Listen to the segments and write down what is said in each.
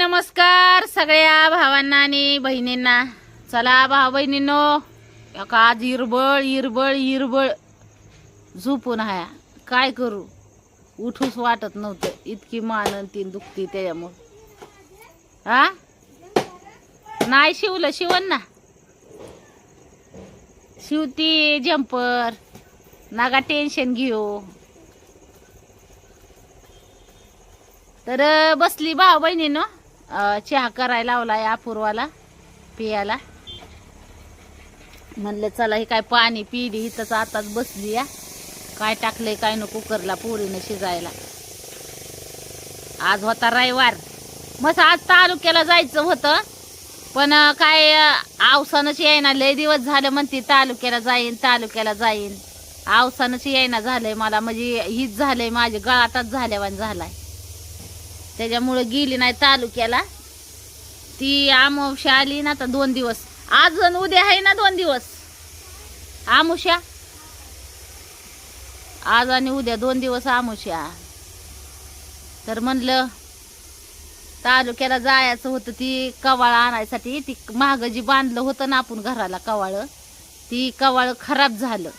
नमस्कार सगळ्या भावांना आणि बहिणींना. चला भाऊ बहिणींनो का आज इरबळ इरबळ इरबळ झोपून हाया. काय करू? उठूच वाटत नव्हतं. इतकी मान तीन दुखती त्याच्यामुळं. हा? नाही शिवलं शिवण ना. शिवती जम्पर नागा टेन्शन घेऊ. तर बसली भाऊ बहिणीनं. चहा करायला आहे अपूर्वाला पियाला. म्हणलं चला हे काय पाणी पिली इथंच आताच बसली या. काय टाकलंय काय न कुकरला पोरीनं शिजायला. आज होता रविवार. मस्त आज तालुक्याला जायचं होतं पण काय आवसानच येईना. लय दिवस झालं म्हणते तालुक्याला जाईन तालुक्याला जाईन. आवसानच येईना झालंय मला म्हणजे हीच झालंय माझे गळातच झाल्यावान झालाय. त्याच्यामुळे गेली नाही तालुक्याला. ती अमावस्या आली ना तर दोन दिवस. आज आणि उद्या आहे ना दोन दिवस. आमुष्या आज आणि उद्या दोन दिवस आमुष्या तर म्हणलं तालुक्याला जायचं होतं ती कवाळ आणायसाठी. ती महाग जी बांधलं होतं ना आपण घराला कवाळ ती कवाळ खराब झालं.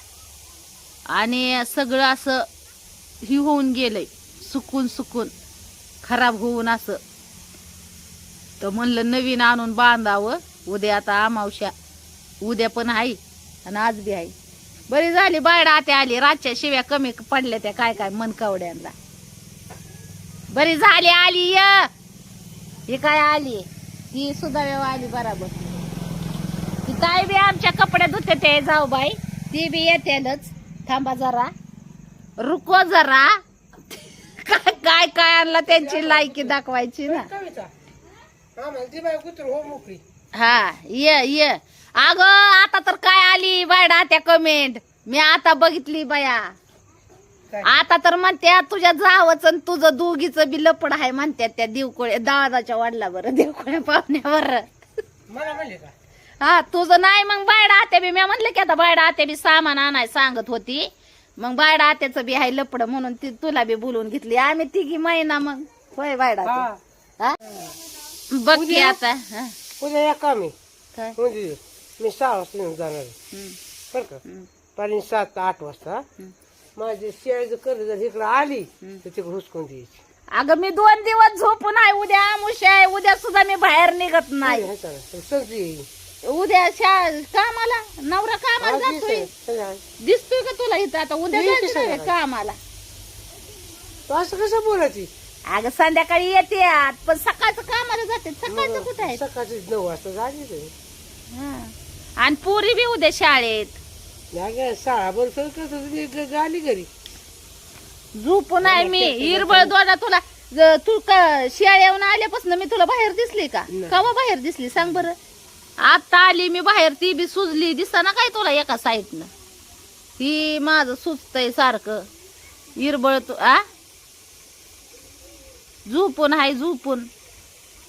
आणि सगळं असं ही होऊन गेलंय सुकून सुकून. खराब होऊन असं. तर म्हणलं नवीन आणून बांधावं. उद्या आता अमावश्या उद्या पण आहे आणि आज बी आहे. बरी झाली बायड आत्या आली. रातच्या शिव्या कमी पडल्या त्या काय काय मनकावड्यांना बरी झाली आली य. ही काय आली? ती सुद्धा व्यव आली बराबर. ती ताई बी आमच्या कपडे धुते ते जाऊ बाई ती बी येतेलच. थांबा जरा. रुको जरा. काय काय आणला त्यांची लायकी दाखवायची ना. हो हा ये ये. अगं आता तर काय आली? बायडा त्या कमेंट मी आता बघितली बाया. आता तर म्हणत्या तुझ्या जावच आणि तुझं दोघीचं बी लपड आहे म्हणत्यात त्या देवकोळे दादाच्या वडला बरं देवकोळे पाहुण्यावर. हा तुझं नाही मग बायडा आत्या बी. मी म्हणलं की आता बायडा आत्या बी सामान आणाय सांगत होती. मग बायडा आत्याचं बी आहे लपड म्हणून ती तुला बी बोलवून घेतली. आम्ही तिघी महिना मग. होय बायडा हा. हा? बघ की? आता हा. उद्या या कामी काय? म्हणजे मी सहा वाजता जाणार आहे. हम्म, बरं का? हम्म, पाणी सात आठ वाजता. हम्म. माझी शेळीचं कर्ज जर इकडं आली. तर तिकडे हुसकून द्यायची. अगं मी दोन दिवस झोपून आहे. उद्या आमुष्या आहे. उद्या सुद्धा मी बाहेर निघत नाही. हाय चालेल. तर संधी येईल उद्या शा- कामाला नवरा कामाला जातोय. दिसतोय का तुला इथं? आता उद्या जायचं. कामाला? तू असं कसं बोलायची अगं संध्याकाळी येते आत, पण सकाळचं कामाला जाते. सकाळचं कुठं आहे? सकाळची नऊ वाजता झाली ते हा. आणि पुरी बी उद्या शाळेत. नाही शाळा करत होती, मी ग- आली घरी? झोपून आहे मी. हिरबळ दोडा तुला. ज- तू का शाळेहून आल्यापासून मी तुला बाहेर दिसली का? नाही. कवा बाहेर दिसली? सांग बरं. आता आली मी बाहेर ती बी सुजली. दिसता ना काय तुला एका साईडनं? ती माझं सुचतय सारखं. हिरबळ तू आ? झोपून हाय झोपून.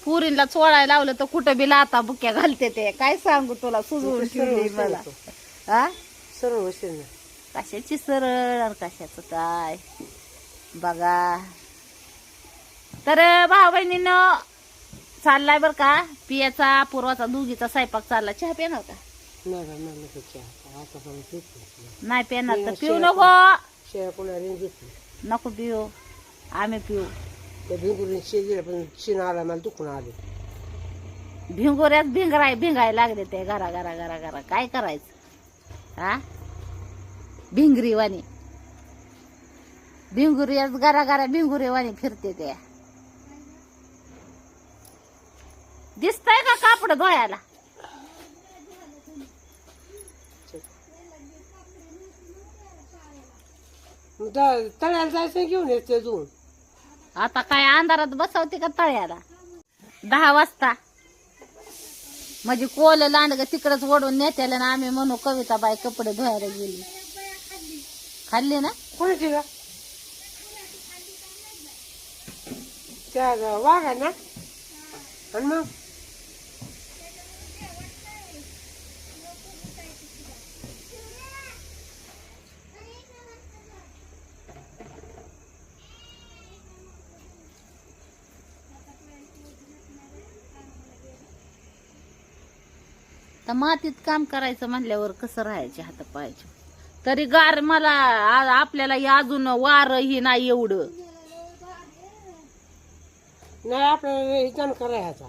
पुरीला चोळायला लावलं तर कुठं बी लाता बुक्या घालते ते. काय सांगू तुला सुजवून ठेवली मला. आ? वशील ना. कशाची सरळ आणि कशाचं काय? बघा. तर भाऊ बहिणीनं चाललाय बर का? पियाचा पूर्वाचा दुगीचा स्वयंपाक चालला. चहा पिणार का नाही पिणार तर पिऊ नको. नको पिऊ. आम्ही पिऊ. त्या आला मला दुखून आले. भिंगोऱ्यात भिंगराय भिंगाय लागले ते घरा घरा घरा घरा. काय करायचं? हा? भिंगरी वाणी भिंगुऱ्यात घरा घरा भिंगुरी वाणी फिरते ते. दिसतंय का कापड धुवायला? तळ्याला जायचं घेऊन येते अजून. आता काय अंधारात बसवते का तळ्याला? दहा वाजता. म्हणजे कोल लांडग तिकडच ओढून नेत्याला ना आम्ही म्हणू कविता बाई कपडे धुवायला गेली. खाल्ली ना? कोणाची का त्या ग- वाघा ना आणि मग? तर मातीत काम करायचं म्हणल्यावर कसं राहायचे हात पायाचे? तरी गार मला आपल्याला अजून वार ही नाही एवढं. नाही आपल्याला इथं करायचा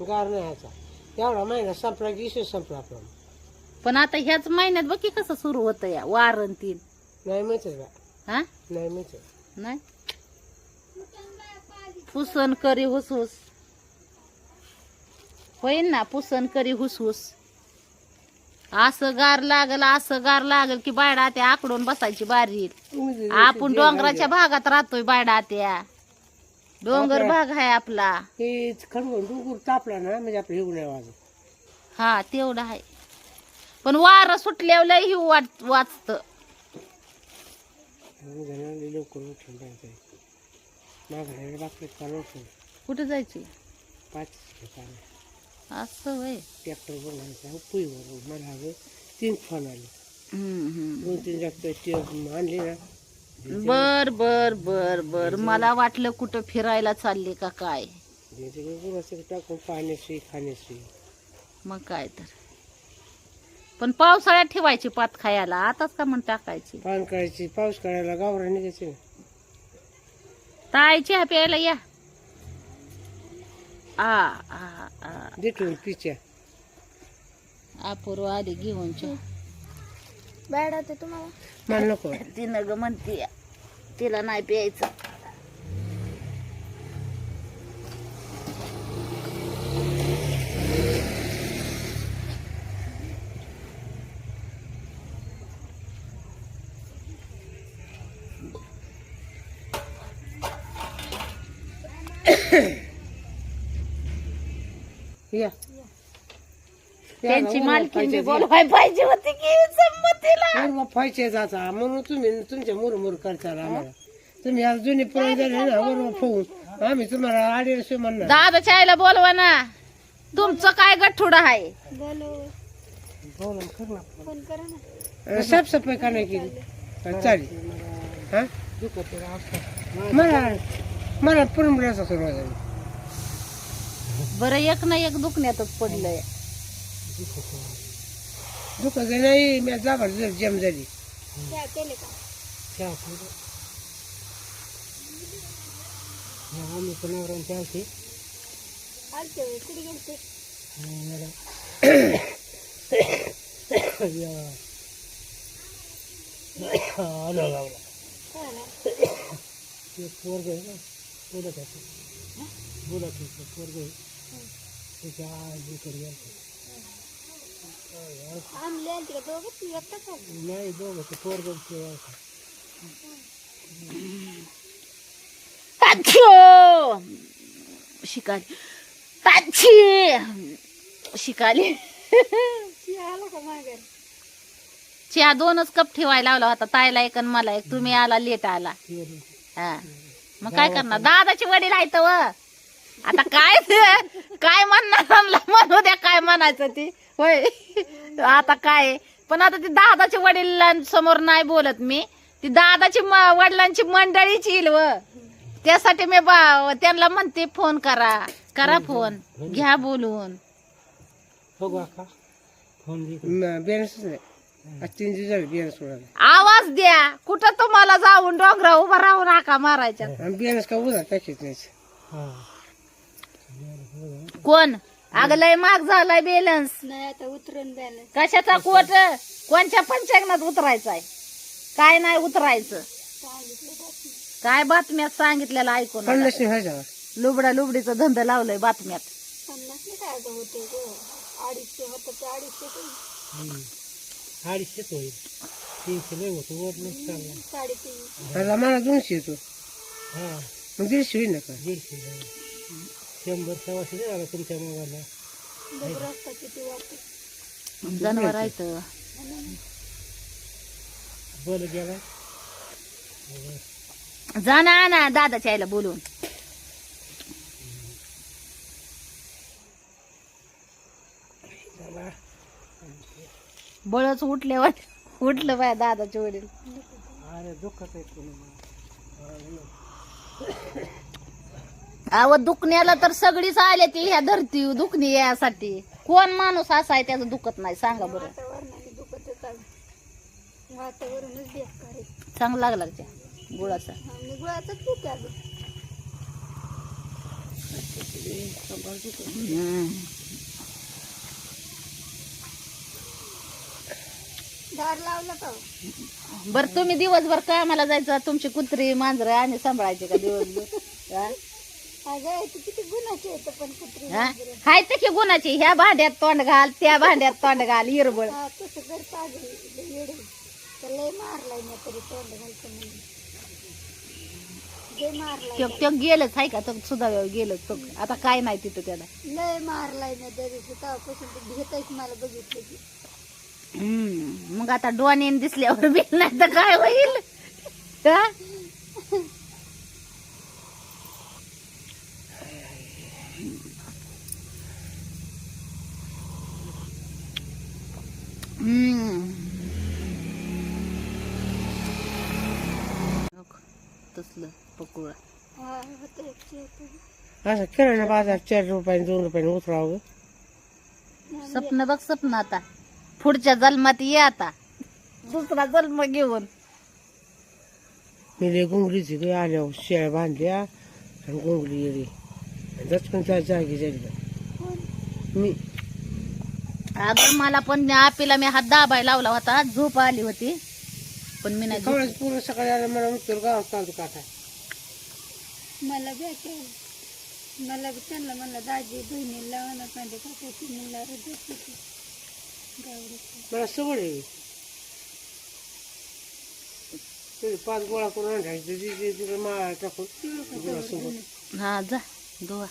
गार नाही ह्याचा. एवढा महिना संपला की इशू संपला आपला पण आता ह्याच महिन्यात बघ की कसं सुरू होतं या वारण तीन. नाही माहिती का? हा? नाही माहिती नाही? पुसन करी हुसहुस. होईन ना पुसन करी हुसहुस. असं गार लागल असं गार लागल की बायडा त्या आकडून बसायची बारी. येईल आपण डोंगराच्या भागात राहतोय बायडा त्या. डोंगर भाग आहे आपला. हे डुंगूर तापला ना म्हणजे आपलं हिव नाही वाजत हा तेवढं आहे. पण वारं सुटल्यावर लय ही वाट वाचत. कुठे जायची? पाच असं वय. ट्रॅक्टर पुईवर मला हवे तीन फोन आले. दोन तीन ट्रॅक्टर आणले ना. बर बर बर बर. मला वाटलं कुठं फिरायला चालले का काय? त्याचे टाकून पाण्याशी खाण्याशी मग काय तर. पण पावसाळ्यात ठेवायची पात खायला. आताच का म्हण टाकायची? पान काढायची पाऊस काढायला गावरा निघायचे. ना ताईची हा प्यायला या. आ आ आ. देठून पिच्या. अपूर्व आली घेऊन चहा. मला नको तिनं ग म्हणते तिला नाही प्यायचं. या. त्यांची मालकीन बी बोलवाय पाहिजे होती की संमतीला. मुरमा फायचे जाता म्हणून तुम्ही तुमच्या मुरमुर करता आम्हाला. तुम्ही आज जुनी झाले ना मुरमा फोन आम्ही तुम्हाला आडीशे म्हणणार. दादाच्या आईला बोलवा ना. तुमचं काय गठुड आहे? बोला कर ना. साफसफाई का नाही केली? चालेल. हा? मला मला पुरमऱ्याचा सुरुवात झाली. बरं एक ना एक दुखण्यातच पडलंय. दुखत नाही मी जम झाली. आम्ही पुनवरांची आलती आलं लावला ते पोरग आहे ना होते बोलत होते पोरग आहे. त्याच्या आजीकडे गेलते नाही दोघं ते पोरग ताच्छो शिकाली ताच्छी शिकाली चहा दोनच कप ठेवायला लावला होता ताईला एक आणि मला एक. तुम्ही आला लेट आला. हा. मग काय करणार? दादाची वडील आहेत व. आता काय ते- काय म्हणणार म्हणू द्या काय म्हणायचं ती. होय. आता काय? पण आता ती दादाच्या वडिलांसमोर नाही बोलत मी. ती दादाची वडिलांची मंडळीच येईल व. त्यासाठी मी बा- त्यांना म्हणते फोन करा. करा फोन. घ्या बोलून. आवाज द्या. कुठं तुम्हाला जाऊन डोंगरा उभा राहून हाका मारायच्या का कोण? अगं लय महाग झालाय बॅलन्स कशाचा कोट? कोणच्या पंचायतनात उतरायचा आहे काय नाही उतरायचं. काय बातम्यात सांगितलेलं ऐकून? आता. पन्नास नाही व्हायचा? लुबडा लुबडीचा धंदा लावलाय बातम्यात. अडीचशेच होईल. तीनशे लय होतो वर नाही चालला. आता मला दोनशे येतो. हा. मग दीडशे होईल ना का दीडशे शंभर सव्वाशे नाही आला तुमच्या मोबाईलला. जनावर आहेत बोल गेला जा ना ना दादाच्या आईला बोलून. बळच उठल्यावर उठलं बाय दादाचे वडील. अरे दुःखात आहे कोणी अव दुखण्याला तर सगळीच आले ती ह्या धरती दुखणी यासाठी कोण माणूस असा आहे त्याचं दुखत नाही सांगा बरं वातावरणाने वातावरणच बेकार आहे चांगला लागला का त्या गुळाचा आणि अगं हम्म. दार लावलं का बरं तुम्ही दिवसभर कामाला जायचं तुमची कुत्री मांजरं आणि सांभाळायचे का दिवसभर हा? हाय ते की गुणाची ह्या भांड्यात तोंड घाल त्या भांड्यात तोंड घाल इरबळ तर तरी गेलंच हाय का? तो सुद्धा गेलं तो. आता काय नाही तिथं त्याला. लय मारलाय मी त्या दिवशी. तेव्हापासून ते घेतायच मला बघितलं की. हम्म. मग आता डोनेन दिसल्यावर बिल नाही तर काय होईल हा? हम्म. बघ, तसलं पकोडा हा होतं एकशे एक. असं किराणा बाजार चार रुपयाने दोन रुपयाने उतरावं स्वप्न बघ स्वप्न आता. पुढच्या जन्मात ये आता. दुसरा जन्म घेऊन. मी लय गुंगरीची गे आल्यावर शेळ्या बांधल्या आणि गुंगरी गेली दचकन त्या जागी कोण? मी अगं मला पण आपेला मी हात दाबाय लावला होता झोप आली होती. पण मी नाही पूर्ण सकाळी आलं मला उत्तर गावात चालतो काटा मला भेटेल मला त्यांना म्हणलं दाजी बहिणीला म्हणत नाही काकाची. गावडीची. मला सवड आहे ते पाच गोळा करून आणायचं माळा टाकून गुळासोबत हा जा धुवा.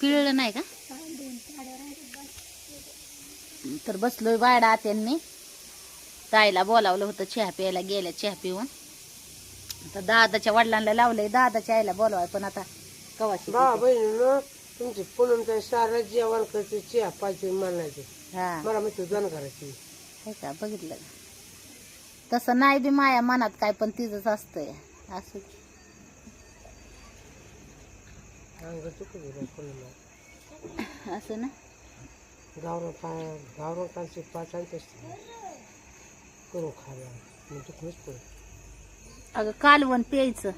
पिळलं नाही का दोन साड्या राहिल्या बस. तर बसलोय बायडा त्यांनी ताईला बोलावलं होतं चहा प्यायला गेल्या चहा पिऊन आता दादाच्या वडिलांना लावलंय दादाच्या आईला बोलवाय पण आता कवाशी बा बहिणीनं तुमची पूनमच्या सारा जेवण करते चिया पाहिजे म्हणायचे. हा. मला म्हणते जण करायची. हे का बघितलं का? तसं नाही बी माया मनात काय पण तिचंच असतंय. असं अंग चुकलं पूनमला. असं ना? गावरान पाय गावरान कांचे पाच आणते करून खायला मग दुखणंच पडत. अगं कालवण प्यायचं.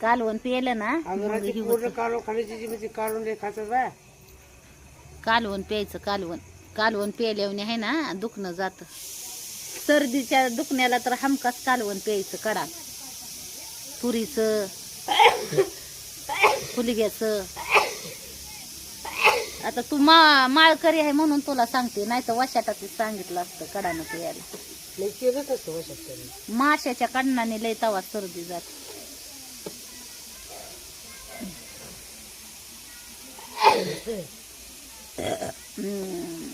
कालवण पियलं ना अगं मग रात्री हे पूर्ण होतं. काढून खाण्याची जी म्हणजे लय खातात कालवण प्यायचं कालवण कालवण प्यायल्याने आहे ना दुखणं जात. सर्दीच्या दुखण्याला तर हमखास कालवण प्यायचं कडा पुरीचं फुलग्याचं. आता तू मा माळकरी आहे म्हणून तुला सांगते नाही तर वशाटाच सांगितलं असतं कडानं प्यायला केलंच वशात तरी माशाच्या कण्णाने लय तवा सर्दी जात हम्म.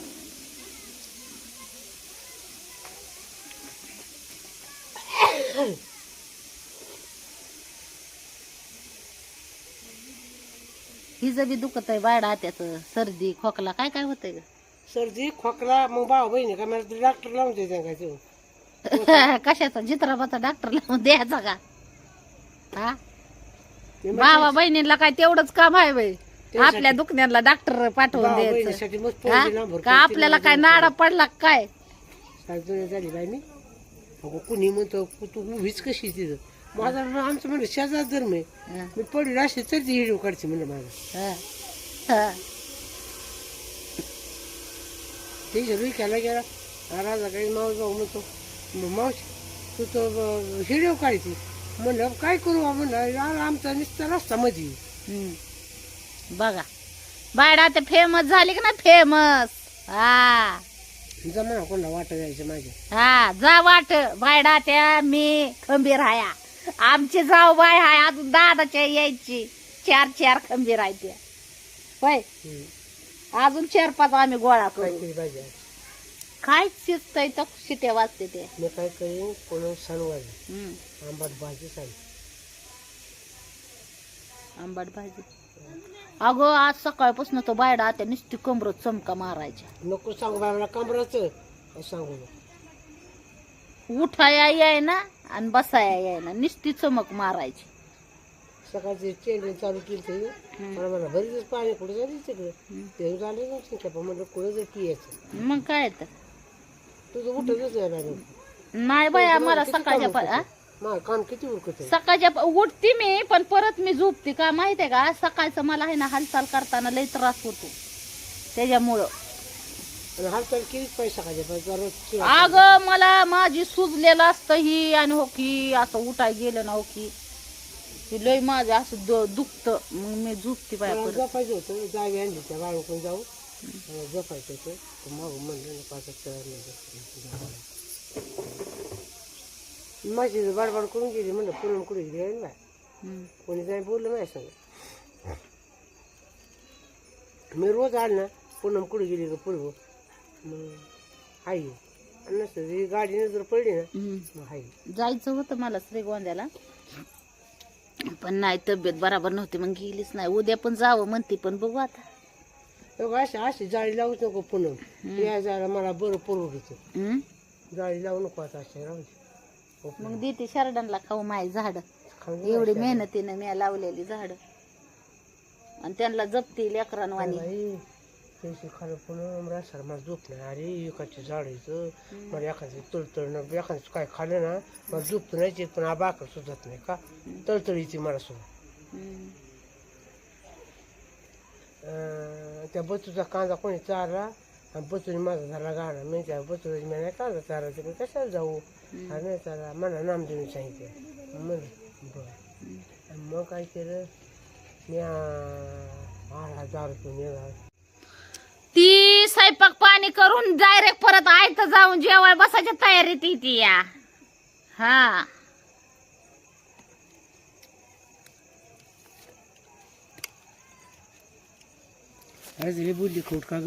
हिचं बी दुखत आहे बायडा त्याचं सर्दी खोकला काय काय होतंय ग? सर्दी खोकला मग भाऊ बहिणी का मला डॉक्टर लावून देते काय ते? कशाचा? चित्राबाचा डॉक्टर लावून द्यायचा का? हा? ते भावा बहिणीला काय तेवढंच काम आहे बाई. त्यासाठी- आपल्या दुखण्याला डॉक्टर पाठवून द्यायचं. बहिणीसाठी मग हा? का आपल्याला काय नाडा पडला का काय? झाली बाई मी. अगो कुणी म्हणतो कु- तू उभीच कशी तिथं? माझा आमचं म्हणलं शेजार धर्म आहे मी पडली अशी तर ती हिडो काढची म्हणलं माझा. ते जरूर केला गेला. राजा काही मावस भाऊ म्हणतो "म- मावशी तू तर हिडो काढायची म्हणलं काय करू बा?" म्हणलं "यार, आमचा नुसता रस्ता मध्ये. बघा. बायडा ते फेमस झाली का ना फेमस हा. जमा कोणाला वाटा जायचं माझ्या? हा जा वाट. बायडा त्या मी खंबीर हाया. आमची जाऊ बाय हाय अजून दादाच्या यायची. चार चार खंबीर आहे त्या होय. अजून चार पाच आम्ही गोळा करू. केली पाहिजे? काय शिजतय तर शिट्या वाजते ते. मी काय करीन कोणा सणवार हम्म. आंबाट भाजी सांग. आंबट भाजी. अगं आज सकाळपासून तो बायडा आता नुसती कमरत चमका मारायच्या. नको सांगू मला कमराचं. सांगू. उठाया याय ना. आणि बसाया याय ना नुसती चमक मारायची. सकाळचे चेंडे चालू केली ते मला म्हणा बरीच पाणी कुठे झाली तिकडे? ते झाले ना शिंका म्हणलं कुठं जर पियाचं मग काय तर. तुझं उठतच नाही बाया मला सकाळच्या प- काम किती उरकत? सकाळच्या उठते मी पण परत मी झोपते. का माहितीये का? सकाळचं मला आहे ना हालचाल करताना लई त्रास होतो. त्याच्यामुळं. अग मला माझी सुजलेलं असतं ही आणि हो की असं उठाय गेलं ना हो की ती लय माझं असं दुखतं. मग मी झोपते मला परत. झोपायचं होतं जागी आणली त्या बाळूकडून जाऊ तर मग म्हणलं ना पाच माझी बाडबाड करून गेली म्हणलं पूनम कुठे गेली ना. कोणी जाई बोललं नाही सांग मी रोज आल ना पूनम कुठे गेली का पूर्व मग आई आणि नसतं ती गाडीने जर पडली ना हम्म. मग आई जायचं होतं मला श्रीगोंद्याला. पण नाही तब्येत बराबर नव्हती मग गेलीच नाही. उद्या पण जावं म्हणते पण बघू आता. अशी अशी जाळी लावूच नको पूनम या जायला मला बरं परवडतं हम्म? जाळी लावू नको आता अशी राहू दे. हो, मग देते शरडांना खाऊ माय झाड. खाऊन घे एवढी. मेहनतीनं मी लावलेली झाड. आणि त्यांना जपते लेकरांवानी. बाई, पैसे खाणं पूनम रासार मला झोप नाही. अरे एकाचे झाडायचं मला एखाद्या तळतळणं एखाद्याचं काय खाल्लं ना मला झोप नाही येत पण बाकर सुधत नाही का? तळतळीची मला सुद्धा त्या बचूचा कांदा कोणी चारला आणि बचूने माझा झाला गाणं. मी त्या बचूला मी नाही कांदा चारायचं पण कशाला जाऊ? हा नाही चालला मला नामदेवने सांगितलं. म्हणलं बरं. आणि मग काय केलं? मी आठ हजार रुपये ती स्वयंपाक पाणी करून डायरेक्ट परत आयत जाऊन जेवाय बसायच्या तयारीत ती या. हा. बोलली खोट का